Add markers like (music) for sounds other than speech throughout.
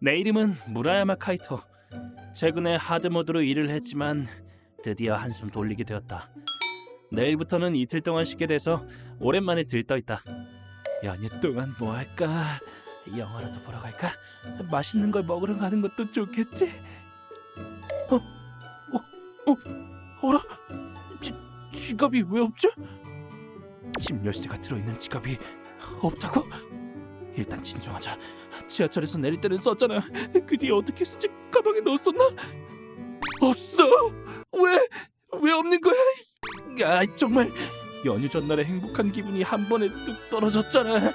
내 이름은 무라야마 카이토. 최근에 하드모드로 일을 했지만 드디어 한숨 돌리게 되었다. 내일부터는 이틀 동안 쉬게 돼서 오랜만에 들떠 있다. 연휴 동안 뭐 할까? 영화라도 보러 갈까? 맛있는 걸 먹으러 가는 것도 좋겠지. 어, 어, 어, 어라? 지, 지갑이 왜 없죠? 집 열쇠가 들어있는 지갑이 없다고? 일단 진정하자. 지하철에서 내릴 때는 썼잖아. 그 뒤에 어떻게 했었지? 가방에 넣었었나? 없어. 왜? 왜 없는 거야? 야 정말 연휴 전날의 행복한 기분이 한 번에 뚝 떨어졌잖아.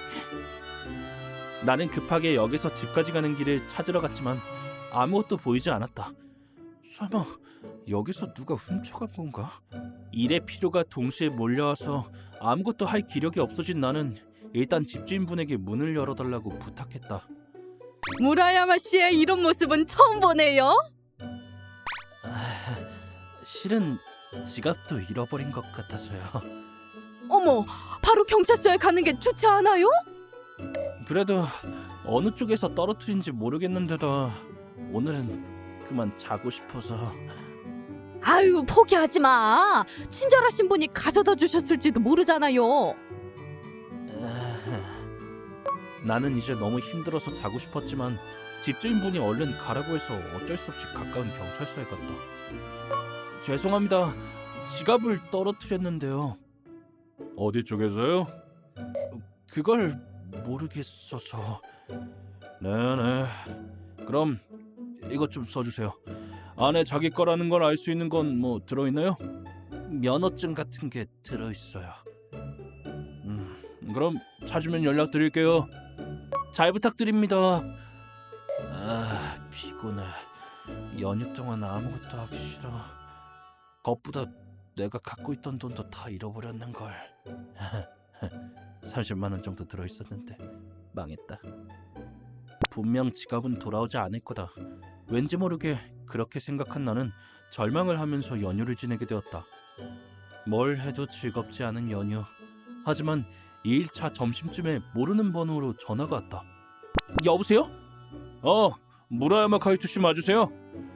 나는 급하게 역에서 집까지 가는 길을 찾으러 갔지만 아무것도 보이지 않았다. 설마 여기서 누가 훔쳐간 건가? 일의 피로가 동시에 몰려와서 아무것도 할 기력이 없어진 나는 일단 집주인분에게 문을 열어달라고 부탁했다. 무라야마 씨의 이런 모습은 처음 보네요. 아, 실은 지갑도 잃어버린 것 같아서요. 어머, 바로 경찰서에 가는 게 좋지 않아요? 그래도 어느 쪽에서 떨어뜨린지 모르겠는데도 오늘은 그만 자고 싶어서 아유, 포기하지 마. 친절하신 분이 가져다 주셨을지도 모르잖아요. 아, 나는 이제 너무 힘들어서 자고 싶었지만 집주인분이 얼른 가라고 해서 어쩔 수 없이 가까운 경찰서에 갔다. 죄송합니다. 지갑을 떨어뜨렸는데요. 어디 쪽에서요? 그걸 모르겠어서. 네네. 그럼 이것 좀 써주세요. 안에 자기 거라는 걸 알 수 있는 건 뭐 들어있나요? 면허증 같은 게 들어있어요. 음, 그럼 찾으면 연락드릴게요. 잘 부탁드립니다. 아, 피곤해. 연휴 동안 아무것도 하기 싫어. 것보다 내가 갖고 있던 돈도 다 잃어버렸는 걸. (laughs) 30만 원 정도 들어 있었는데 망했다. 분명 지갑은 돌아오지 않을 거다. 왠지 모르게 그렇게 생각한 나는 절망을 하면서 연휴를 지내게 되었다. 뭘 해도 즐겁지 않은 연휴. 하지만 2일차 점심쯤에 모르는 번호로 전화가 왔다. 여보세요? 어, 무라야마 카이토 씨 맞으세요?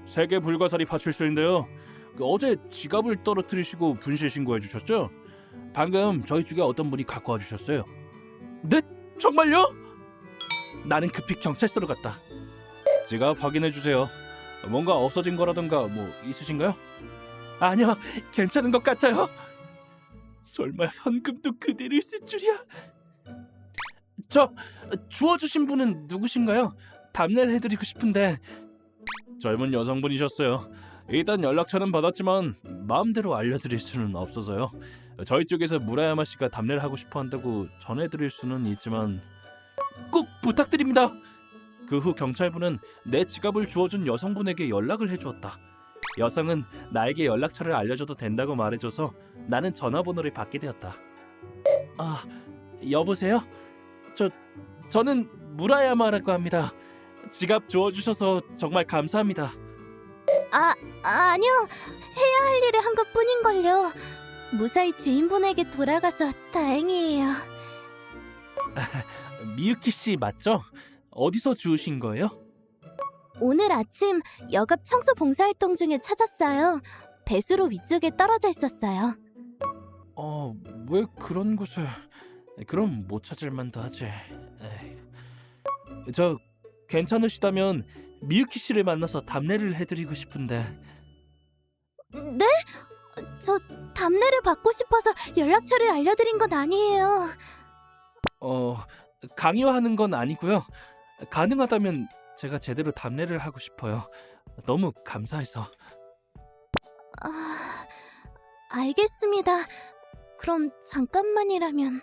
세계 불가사리 파출소인데요. 그 어제 지갑을 떨어뜨리시고 분실 신고해 주셨죠? 방금 저희 쪽에 어떤 분이 갖고 와 주셨어요. 네? 정말요? 나는 급히 경찰서로 갔다. 지갑 확인해 주세요. 뭔가 없어진 거라던가 뭐 있으신가요? 아니요, 괜찮은 것 같아요. 설마 현금도 그대로 있을 줄이야? 저 주워주신 분은 누구신가요? 답례를 해드리고 싶은데 젊은 여성분이셨어요. 일단 연락처는 받았지만 마음대로 알려드릴 수는 없어서요. 저희 쪽에서 무라야마 씨가 답례를 하고 싶어 한다고 전해드릴 수는 있지만 꼭 부탁드립니다. 그 후 경찰분은 내 지갑을 주워준 여성분에게 연락을 해주었다. 여성은 나에게 연락처를 알려줘도 된다고 말해줘서 나는 전화번호를 받게 되었다. 아, 여보세요? 저 저는 무라야마라고 합니다. 지갑 주워주셔서 정말 감사합니다. 아, 아니요. 해야 할 일을 한 것뿐인걸요. 무사히 주인분에게 돌아가서 다행이에요. 미유키 씨 맞죠? 어디서 주우신 거예요? 오늘 아침 여갑 청소 봉사활동 중에 찾았어요. 배수로 위쪽에 떨어져 있었어요. 어, 왜 그런 곳을? 그럼 못 찾을 만도 하지. 에이. 저 괜찮으시다면 미유키 씨를 만나서 답례를 해드리고 싶은데. 네? 저 답례를 받고 싶어서 연락처를 알려드린 건 아니에요. 어, 강요하는 건 아니고요. 가능하다면 제가 제대로 답례를 하고 싶어요. 너무 감사해서. 아, 알겠습니다. 그럼 잠깐만이라면.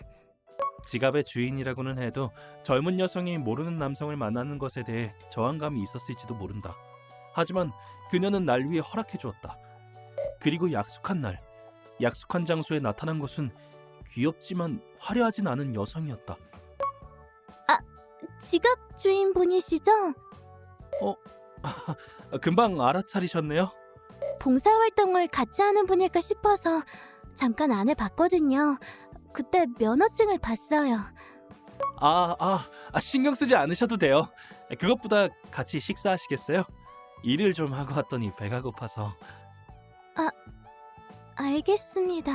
지갑의 주인이라고는 해도 젊은 여성이 모르는 남성을 만나는 것에 대해 저항감이 있었을지도 모른다. 하지만 그녀는 날 위해 허락해 주었다. 그리고 약속한 날, 약속한 장소에 나타난 것은 귀엽지만 화려하진 않은 여성이었다. 지갑 주인분이시죠? (laughs) 금방 알아차리셨네요. 봉사활동을 같이 하는 분일까 싶어서 잠깐 안에 봤거든요. 그때 면허증을 봤어요. 아, 아, 아, 신경 쓰지 않으셔도 돼요. 그것보다 같이 식사하시겠어요? 일을 좀 하고 왔더니 배가 고파서 알겠습니다.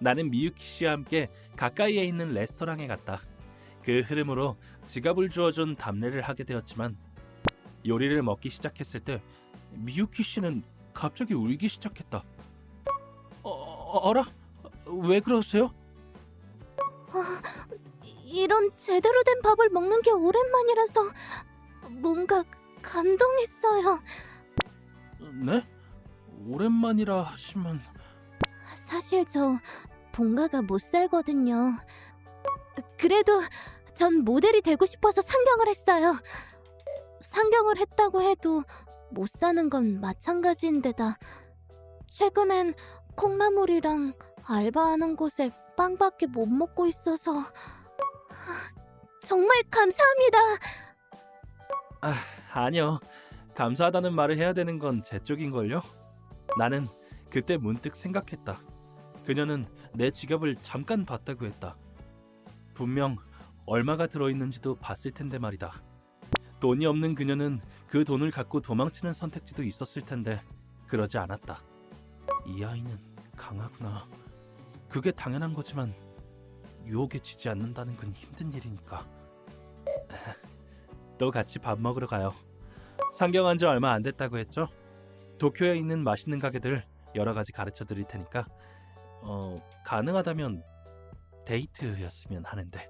나는 미유키 씨와 함께 가까이에 있는 레스토랑에 갔다. 그 흐름으로 지갑을 주어준 답례를 하게 되었지만 요리를 먹기 시작했을 때 미유키 씨는 갑자기 울기 시작했다. 어, 어, 어라? 왜 그러세요? 이런 제대로 된 밥을 먹는 게 오랜만이라서 뭔가 감동했어요. 네? 오랜만이라 하시면 사실 저 본가가 못 살거든요. 그래도 전 모델이 되고 싶어서 상경을 했어요. 상경을 했다고 해도 못 사는 건 마찬가지인데다 최근엔 콩나물이랑 알바하는 곳에 빵밖에 못 먹고 있어서 정말 감사합니다. 아, 아니요. 감사하다는 말을 해야 되는 건 제 쪽인걸요? 나는 그때 문득 생각했다. 그녀는 내 지갑을 잠깐 봤다고 했다. 분명 얼마가 들어있는지도 봤을 텐데 말이다. 돈이 없는 그녀는 그 돈을 갖고 도망치는 선택지도 있었을 텐데 그러지 않았다. 이 아이는 강하구나. 그게 당연한 거지만 유혹에 지지 않는다는 건 힘든 일이니까. (laughs) 또 같이 밥 먹으러 가요. 상경한 지 얼마 안 됐다고 했죠? 도쿄에 있는 맛있는 가게들 여러 가지 가르쳐 드릴 테니까 어 가능하다면 데이트였으면 하는데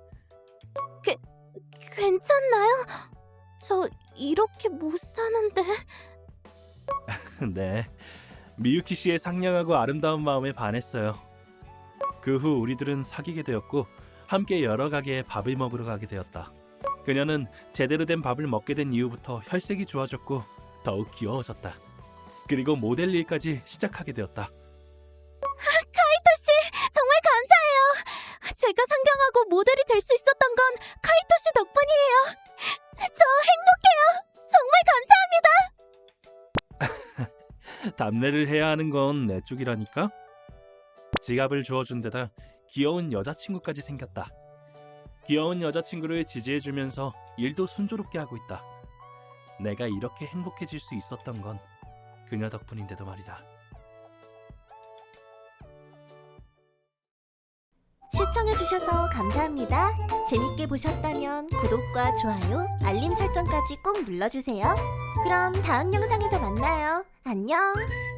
괜찮나요? 저 이렇게 못 사는데. (laughs) 네 미유키 씨의 상냥하고 아름다운 마음에 반했어요. 그 후 우리들은 사귀게 되었고 함께 여러 가게에 밥을 먹으러 가게 되었다. 그녀는 제대로 된 밥을 먹게 된 이후부터 혈색이 좋아졌고 더욱 귀여워졌다. 그리고 모델 일까지 시작하게 되었다. 제가 상경하고 모델이 될 수 있었던 건 카이토 씨 덕분이에요. 저 행복해요. 정말 감사합니다. (laughs) 답례를 해야 하는 건 내 쪽이라니까. 지갑을 주어준 데다 귀여운 여자친구까지 생겼다. 귀여운 여자친구를 지지해주면서 일도 순조롭게 하고 있다. 내가 이렇게 행복해질 수 있었던 건 그녀 덕분인데도 말이다. 시청해주셔서 감사합니다. 재밌게 보셨다면 구독과 좋아요, 알림 설정까지 꼭 눌러주세요. 그럼 다음 영상에서 만나요. 안녕!